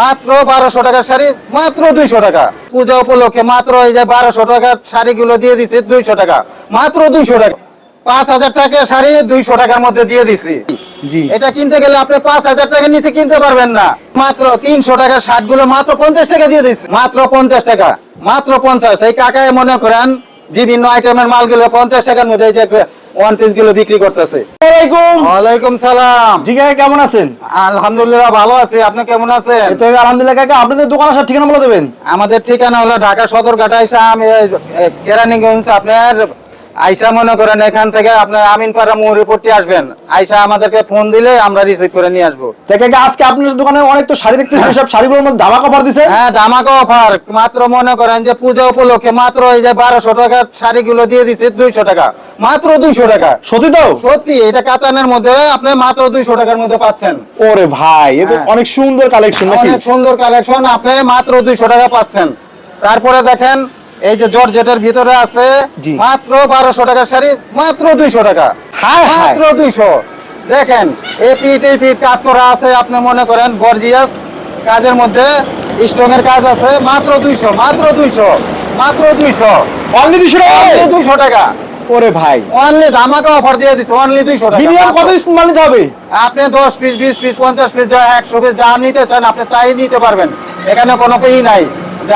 মাত্র বারোশো টাকার শাড়ি মাত্র দুইশো টাকা। পূজা উপলক্ষে মাত্র এই যে বারোশো টাকার শাড়িগুলো দিয়ে দিছি দুইশো টাকা। মাত্র দুইশো টাকা। পাঁচ হাজার টাকার শাড়ি দুইশো টাকার মধ্যে দিয়ে দিছি। এটা কিনতে গেলে আপনি পাঁচ হাজার টাকার নিচে কিনতে পারবেন না। মাত্র তিনশো টাকার শার্টগুলো মাত্র পঞ্চাশ টাকা দিয়ে দিচ্ছি মাত্র পঞ্চাশ টাকা। মাত্র পঞ্চাশ। এই কাকায় মনে করেন বিভিন্ন আইটেমের মালগুলো পঞ্চাশ টাকার মধ্যে যে ওয়ান পিসগুলো বিক্রি করতেছে। ওয়ালাইকুম। সালাম। জি কাকা কেমন আছেন? আলহামদুলিল্লাহ ভালো আছি। আপনি কেমন আছেন? তো আলহামদুলিল্লাহ কাকা আপনাদের দোকান আসার ঠিকানা বলে দেবেন? আমাদের ঠিকানা হলো ঢাকা সদর ঘাটাই কেরানীগঞ্জ আপনার আইসা মনে করেন এখান থেকে আপনার আমিন আমিনপাড়া মুহুরিপট্টি আসবেন। আইসা আমাদেরকে ফোন দিলে আমরা রিসিভ করে নিয়ে আসব। কাকা আজকে আপনার দোকানে অনেক তো শাড়ি দেখতেছি সব শাড়িগুলোর মধ্যে ধামাকা অফার দিছে? হ্যাঁ ধামাকা অফার। মাত্র মনে করেন যে পূজা উপলক্ষে মাত্র এই যে বারোশো টাকার শাড়িগুলো দিয়ে দিছে দুইশো টাকা। মাত্র দুইশো টাকা। সত্যি তো? সত্যি এটা কাতানের মধ্যে আপনি মাত্র দুইশো টাকার মধ্যে পাচ্ছেন। ওরে ভাই এ তো হ্যাঁ। অনেক সুন্দর কালেকশন অনেক সুন্দর কালেকশন আপনি মাত্র দুইশো টাকা পাচ্ছেন। তারপরে দেখেন এই যে জর্জেটের ভিতরে আছে মাত্র বারোশো টাকার শাড়ি মাত্র দুইশো টাকা। মাত্র দুইশো। দেখেন এই পিট এই পিট কাজ করা আছে আপনি মনে করেন গর্জিয়াস। কাজের মধ্যে স্টোনের কাজ আছে মাত্র দুইশো মাত্র দুইশো মাত্র দুইশো। অনলি টাকা? দুইশো টাকা। ওরে ভাই। অনলি ধামাকা অফার দিয়ে দিচ্ছে অনলি দুইশো টাকা। মিনিমাম কত পিস মাল নিতে হবে? আপনি দশ পিস বিশ পিস পঞ্চাশ পিস যা একশো পিস যা নিতে চান আপনি তাই নিতে পারবেন। এখানে কোনো পেই নাই।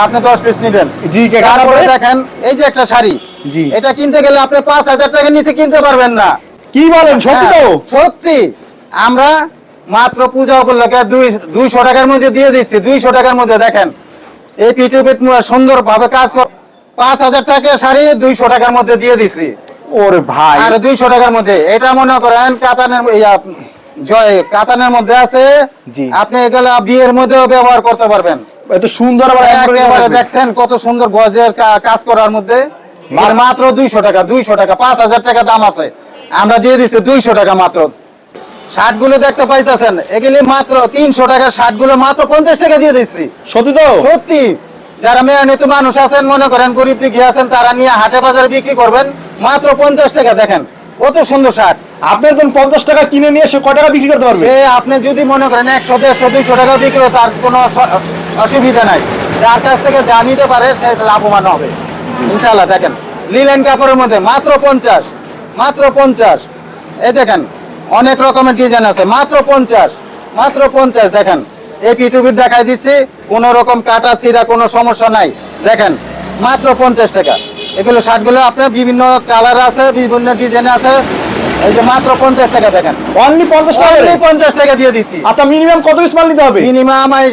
আপনি দশ পিস নিবেন। জি তারপরে দেখেন এই যে একটা শাড়ি জি। এটা কিনতে গেলে আপনি পাঁচ হাজার টাকার নিচে কিনতে পারবেন না। কি বলেন সত্যি তো? হ্যাঁ, সত্যি। আমরা মাত্র পূজা উপলক্ষে দুই দুইশো টাকার মধ্যে দিয়ে দিচ্ছি। দুইশো টাকার মধ্যে দেখেন এই পিটু পিট সুন্দর ভাবে কাজ কর পাঁচ হাজার টাকা শাড়ি দুইশো টাকার মধ্যে দিয়ে দিচ্ছি। ওরে ভাই। আর দুইশো টাকার মধ্যে এটা মনে করেন কাতানের জয় কাতানের মধ্যে আছে। জি। আপনি এগুলো বিয়ের মধ্যেও ব্যবহার করতে পারবেন। এত সুন্দর একেবারে দেখছেন কত সুন্দর গজের কাজ করার মধ্যে। মাত্র দুইশো টাকা দুইশো টাকা পাঁচ হাজার টাকা দাম আছে। আমরা দিয়ে দিচ্ছি দুইশো টাকা মাত্র। শার্টগুলো দেখতে পাইতেছেন এগুলি মাত্র তিনশো টাকার শার্টগুলো মাত্র পঞ্চাশ টাকা দিয়ে দিচ্ছি। সত্যি তো? সত্যি। যারা মেয়নিত মানুষ আছেন মনে করেন গরিব দিকে আছেন তারা নিয়ে হাটে বাজারে বিক্রি করবেন মাত্র পঞ্চাশ টাকা দেখেন। কত সুন্দর শার্ট আপনি একদম পঞ্চাশ টাকা কিনে নিয়ে সে কয় টাকা বিক্রি করতে পারবে? আপনি যদি মনে করেন একশো দেড়শো দুইশো টাকা বিক্রি তার কোনো অসুবিধা নাই। যার কাছ থেকে যা নিতে পারে সেটা লাভবান হবে। ইনশাল্লাহ দেখেন লিলেন কাপড়ের মধ্যে মাত্র পঞ্চাশ মাত্র পঞ্চাশ। এই দেখেন অনেক রকমের ডিজাইন আছে মাত্র পঞ্চাশ মাত্র পঞ্চাশ দেখেন। এই পিটুপিট দেখাই দিচ্ছি কোনো রকম কাটা ছিঁড়া কোনো সমস্যা নাই। দেখেন মাত্র পঞ্চাশ টাকা। এগুলো শার্টগুলো আপনার বিভিন্ন কালার আছে বিভিন্ন ডিজাইন আছে। এই যে মাত্র পঞ্চাশ টাকা দেখেন। অনলি পঞ্চাশ টাকা পঞ্চাশ টাকা দিয়ে দিচ্ছি। আচ্ছা মিনিমাম কত পিস মাল নিতে হবে? মিনিমাম এই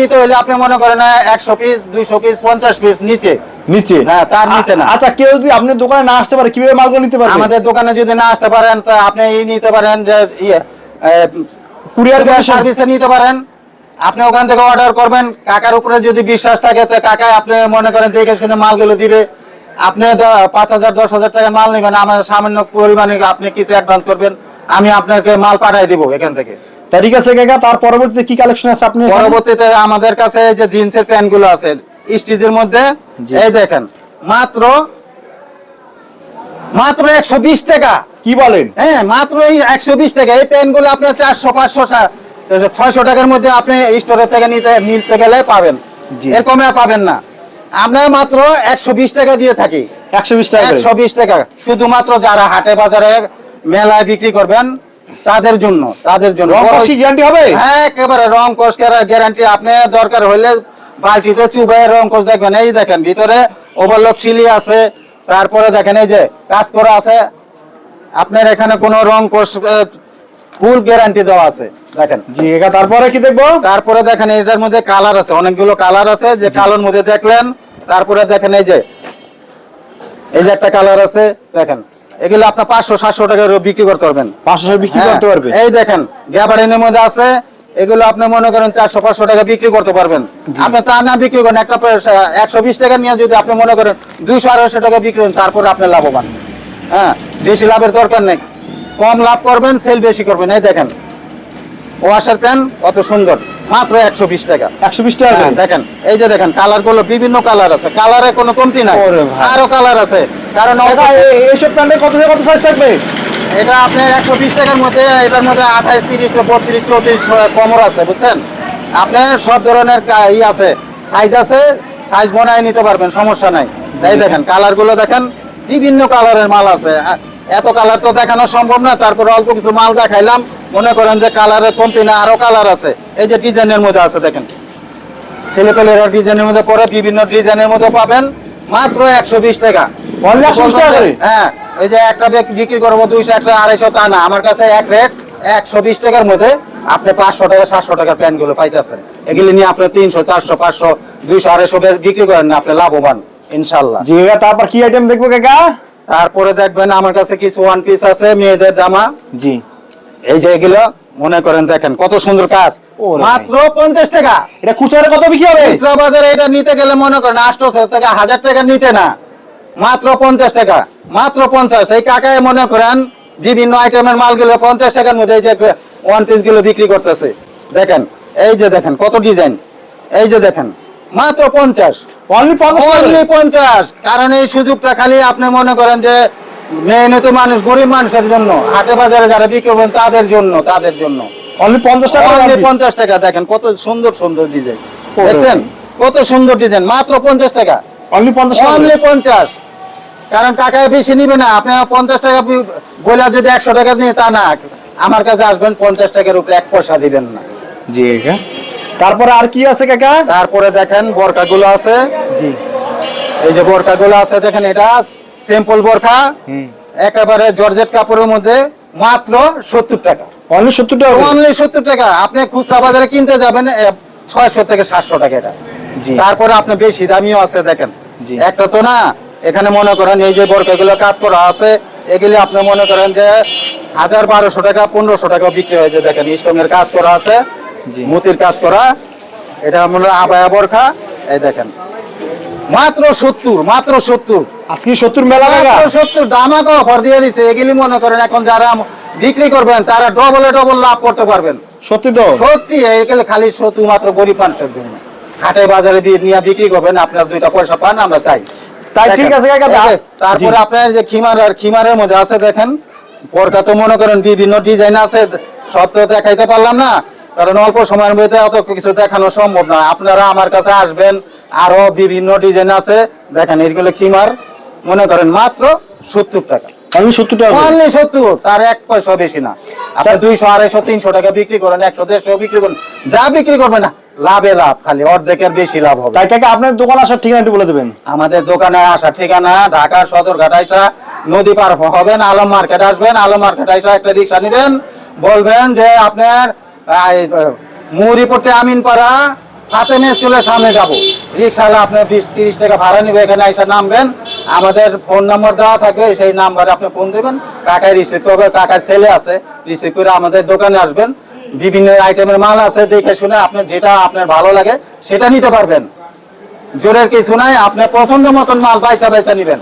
নিতে হলে আপনি মনে করেন একশো পিস দুইশো পিস পঞ্চাশ পিস নিচে। নিচে? হ্যাঁ, তার নিচে না। আচ্ছা কেউ যদি আপনার দোকানে না আসতে পারে কীভাবে মালগুলো নিতে পারবে? আমাদের দোকানে যদি না আসতে পারেন তা আপনি এই নিতে পারেন যে ইয়ে কুরিয়ার সার্ভিসে নিতে পারেন। আপনি ওখান থেকে অর্ডার করবেন। কাকার উপরে যদি বিশ্বাস থাকে তো কাকা আপনি মনে করেন দেখে শুনে মালগুলো দিবে। আপনি পাঁচ হাজার দশ হাজার টাকা মাল নেবেন আমার সামান্য পরিমাণে আপনি কিছু অ্যাডভান্স করবেন আমি আপনাকে মাল পাঠাই দিব এখান থেকে। ঠিক আছে কাকা তার পরবর্তীতে কি কালেকশন আছে আপনি পরবর্তীতে আমাদের কাছে যে জিন্সের প্যান্টগুলো আছে স্টিচের মধ্যে। এই দেখেন মাত্র মাত্র একশো বিশ টাকা। কি বলেন? হ্যাঁ মাত্র এই একশো বিশ টাকা। এই প্যান্টগুলো আপনার চারশো পাঁচশো ছয়শো টাকার মধ্যে আপনি স্টোরের থেকে নিতে নিতে গেলে পাবেন। জি। এর কমে আর পাবেন না। আমরা মাত্র একশো বিশ টাকা দিয়ে থাকি। একশো বিশ টাকা একশো বিশ টাকা। শুধুমাত্র যারা হাটে বাজারে মেলায় বিক্রি করবেন তাদের জন্য তাদের জন্য। গ্যারান্টি হবে? হ্যাঁ একেবারে রং কোষ গ্যারান্টি আপনি দরকার হইলে বালতিতে চুবাই রং কোষ দেখবেন। এই দেখেন ভিতরে ওভারলক সিলি আছে তারপরে দেখেন এই যে কাজ করা আছে। আপনার এখানে কোনো রং কোষ ফুল গ্যারান্টি দেওয়া আছে। দেখেন। জি তারপরে কি দেখব? তারপরে দেখেন এটার মধ্যে কালার আছে অনেকগুলো কালার আছে যে কালোর মধ্যে দেখলেন তারপরে দেখেন এই যে এই যে একটা কালার আছে দেখেন। এগুলো আপনার পাঁচশো সাতশো টাকা বিক্রি করতে পারবেন। পাঁচশো বিক্রি হ্যাঁ, করতে পারবে? এই দেখেন গ্যাবারিনের মধ্যে আছে এগুলো আপনি মনে করেন চারশো পাঁচশো টাকা বিক্রি করতে পারবেন। আপনি তা না বিক্রি করেন একটা একশো বিশ টাকা নিয়ে যদি আপনি মনে করেন দুইশো আড়াইশো টাকা বিক্রি করেন তারপরে আপনি লাভবান। হ্যাঁ বেশি লাভের দরকার নেই। কম লাভ করবেন সেল বেশি করবেন এই দেখেন। ওয়াশার প্যান কত সুন্দর? মাত্র একশো বিশ টাকা। একশো বিশ টাকা হ্যাঁ, দেখেন এই যে দেখেন কালারগুলো বিভিন্ন কালার আছে। কালারে কোনো কমতি নাই আরও কালার আছে। কারণ এইসব প্যান্টে কত কত সাইজ থাকবে? এটা আপনার একশো বিশ টাকার মধ্যে এটার মধ্যে আঠাইশ তিরিশ বত্রিশ চৌত্রিশ কোমর আছে বুঝছেন? আপনার সব ধরনের ই আছে। সাইজ আছে সাইজ বানায় নিতে পারবেন সমস্যা নাই। যাই দেখেন কালারগুলো দেখেন বিভিন্ন কালারের মাল আছে। এত কালার তো দেখানো সম্ভব না তারপরে অল্প কিছু মাল দেখাইলাম। মনে করেন যে কালারের কমতি না আরও কালার আছে। এই যে ডিজাইনের মধ্যে আছে দেখেন। ছেলেপেলেরা ডিজাইনের মধ্যে পরে বিভিন্ন ডিজাইনের মধ্যে পাবেন। মাত্র একশো বিশ টাকা। Only 120 টাকা করে? হ্যাঁ ওই যে একটা বিক্রি করব দুইশো একটা আড়াইশো তা না। আমার কাছে এক রেট একশো বিশ টাকার মধ্যে আপনি পাঁচশো টাকা সাতশো টাকার প্যান্টগুলো পাইতেছেন। এগুলি নিয়ে আপনি তিনশো চারশো পাঁচশো দুইশো আড়াইশো বিক্রি করেন না আপনি লাভবান ইনশাল্লাহ। জি তারপর কি আইটেম দেখব কাকা? তারপরে দেখবেন আমার কাছে কিছু ওয়ান পিস আছে মেয়েদের জামা। জি। এই যে এগুলো মনে করেন দেখেন কত সুন্দর কাজ। মাত্র পঞ্চাশ টাকা। এটা খুচরা কত বিক্রি হবে? খুচরা বাজারে এটা নিতে গেলে মনে করেন আটশো টাকা হাজার টাকার নিচে না। মাত্র পঞ্চাশ টাকা মাত্র পঞ্চাশ। এই কাকায় মনে করেন বিভিন্ন আইটেমের মালগুলো পঞ্চাশ টাকার মধ্যে এই যে ওয়ান পিসগুলো বিক্রি করতেছে। দেখেন এই যে দেখেন কত ডিজাইন এই যে দেখেন মাত্র পঞ্চাশ। পঞ্চাশ অনলি পঞ্চাশ। কারণ এই সুযোগটা খালি আপনি মনে করেন যে মেহনত মানুষ গরিব মানুষের জন্য। হাটে বাজারে যারা বিক্রি করবেন তাদের জন্য তাদের জন্য। অনলি পঞ্চাশ টাকা অনলি পঞ্চাশ টাকা দেখেন কত সুন্দর সুন্দর ডিজাইন দেখছেন? কত সুন্দর ডিজাইন মাত্র পঞ্চাশ টাকা। অনলি পঞ্চাশ অনলি পঞ্চাশ। কারণ টাকায় বেশি নিবে না আপনি পঞ্চাশ টাকা বইলা যদি একশো টাকা নিয়ে তা না আমার কাছে আসবেন পঞ্চাশ টাকার উপরে এক পয়সা দিবেন না। জি কাকা তারপরে আর কি আছে কাকা? তারপরে দেখেন বোরকাগুলো আছে। জি। এই যে বোরকাগুলো আছে দেখেন এটা সিম্পল বোরখা একেবারে জর্জেট কাপড়ের মধ্যে মাত্র সত্তর টাকা। অনলি সত্তর টাকা অনলি সত্তর টাকা। আপনি খুচরা বাজারে কিনতে যাবেন ছয়শো থেকে সাতশো টাকা এটা। জি। তারপরে আপনি বেশি দামিও আছে দেখেন। জি। একটা তো না এখানে মনে করেন এই যে বোরকাগুলো কাজ করা আছে এগুলি আপনি মনে করেন যে হাজার বারোশো টাকা পনেরোশো টাকা বিক্রি হয়েছে দেখেন স্টং এর কাজ করা আছে জি। মুতির কাজ করা। এটা মনে হয় আবায়া বোরখা এই দেখেন। মাত্র সত্তর মাত্র সত্তর। আজকে সত্তর মেলা মাত্র সত্তর দামাকে অফার দিয়ে দিছে। এগুলি মনে করেন এখন যারা বিক্রি করবেন তারা ডবলে ডবল লাভ করতে পারবেন। সত্যি তো? সত্যি এগুলো খালি শুধুমাত্র গরিব মানুষের জন্য। হাটে বাজারে নিয়ে বিক্রি করবেন আপনার দুইটা পয়সা পান আমরা চাই। তাই ঠিক আছে তারপরে আপনার যে খিমার আর খিমারের মধ্যে আছে দেখেন পরকা তো মনে করেন বিভিন্ন ডিজাইন আছে সব তো দেখাইতে পারলাম না। কারণ অল্প সময়ের মধ্যে অত কিছু দেখানো সম্ভব না আপনারা আমার কাছে আসবেন আরও বিভিন্ন ডিজাইন আছে। দেখেন এগুলো খিমার মনে করেন মাত্র সত্তর টাকা। অনলি সত্তর টাকা অনলি সত্তর তার এক পয়সা বেশি না। আপনি দুইশো আড়াইশো তিনশো টাকা বিক্রি করেন একশো দেড়শো বিক্রি করেন। যা বিক্রি করবেন না লাভে লাভ খালি অর্ধেকের বেশি লাভ হবে। তাই আপনার দোকান আসার ঠিকানা একটু বলে দেবেন। আমাদের দোকানে আসার ঠিকানা ঢাকার সদরঘাট আইসা নদী পার হবেন আলম মার্কেট আসবেন আলম মার্কেট আইসা একটা রিক্সা নিবেন। বলবেন যে আপনার মুড়িপট্টি আমিনপাড়া ফাতেমে স্কুলের সামনে যাব। রিক্সাওয়ালা আপনার বিশ, তিরিশ টাকা ভাড়া নিবে, এখানে আইসা নামবেন। আমাদের ফোন নম্বর দেওয়া থাকবে, সেই নাম্বারে আপনি ফোন দেবেন। কাকায় রিসিভ করবে, কাকার ছেলে আছে রিসিভ করে আমাদের দোকানে আসবেন। বিভিন্ন আইটেমের মাল আছে, দেখে শুনে আপনি যেটা আপনার ভালো লাগে, সেটা নিতে পারবেন। জোরের কিছু নাই, আপনি পছন্দ মতন মাল পাইসা পয়সা নিবেন।